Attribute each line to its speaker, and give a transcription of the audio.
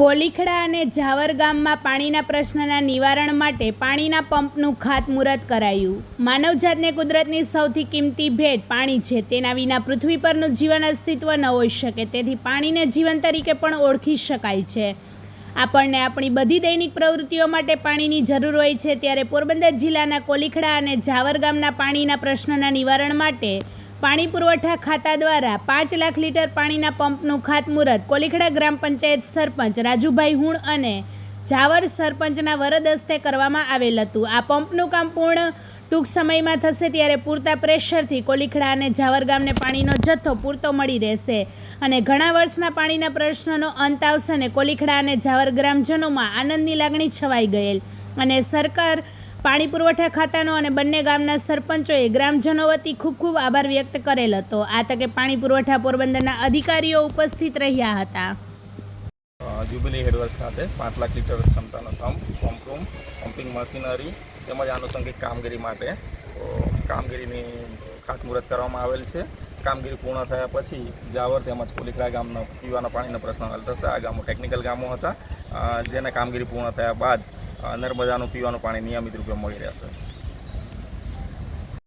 Speaker 1: કોલીખડા અને ઝાવર ગામમાં પાણીના પ્રશ્નના નિવારણ માટે પાણીના પંપનું ખાતમુહૂર્ત કરાયું. માનવજાતને કુદરતની સૌથી કિંમતી ભેટ પાણી છે. તેના વિના પૃથ્વી પરનું જીવન અસ્તિત્વ ન હોઈ શકે. તેથી પાણીને જીવન તરીકે પણ ઓળખી શકાય છે. આપણને આપણી બધી દૈનિક પ્રવૃત્તિઓ માટે પાણીની જરૂર હોય છે. ત્યારે પોરબંદર જિલ્લાના કોલીખડા અને ઝાવર ગામના પાણીના પ્રશ્નના નિવારણ માટે પાણી પુરવઠા ખાતા દ્વારા પાંચ લાખ લીટર પાણીના પંપનું ખાતમુહૂર્ત કોલીખડા ગ્રામ પંચાયત સરપંચ રાજુભાઈ હુણ અને ઝાવર સરપંચના વરદ હસ્તે કરવામાં આવેલ હતું. આ પંપનું કામ પૂર્ણ ટૂંક સમયમાં થશે ત્યારે પૂરતા પ્રેશરથી કોલીખડા અને ઝાવર ગામને પાણીનો જથ્થો પૂરતો મળી રહેશે અને ઘણા વર્ષના પાણીના પ્રશ્નનો અંત આવશે અને કોલીખડા અને ઝાવર ગ્રામજનોમાં આનંદની લાગણી છવાઈ ગયેલ. અને સરકાર પાણી પુરવઠા ખાતાનો અને બંને ગામના સરપંચોએ ગ્રામજનો વતી ખૂબ ખૂબ આભાર વ્યક્ત કરેલ હતો. આ તકે પાણી પુરવઠા પોરબંદરના અધિકારીઓ ઉપસ્થિત રહ્યા હતા.
Speaker 2: અ, જ્યુબિલી હેડવર્સ ખાતે પાંચ લાખ લીટર ક્ષમતાનો સંપ પંપ રૂમ પમ્પિંગ મશીનરી તેમજ આનુષંગિક કામગીરી માટે કામગીરીની ખાતમુહૂર્ત કરવામાં આવેલ છે. કામગીરી પૂર્ણ થયા પછી જાવર તેમજ કોલીખડા ગામનો પીવાના પાણીનો પ્રશ્ન હલ થશે. આ ગામો ટેકનિકલ ગામો હતા. જેના કામગીરી પૂર્ણ થયા બાદ નર્મદાનું પીવાનું પાણી નિયમિત રૂપે મળી રહેશે.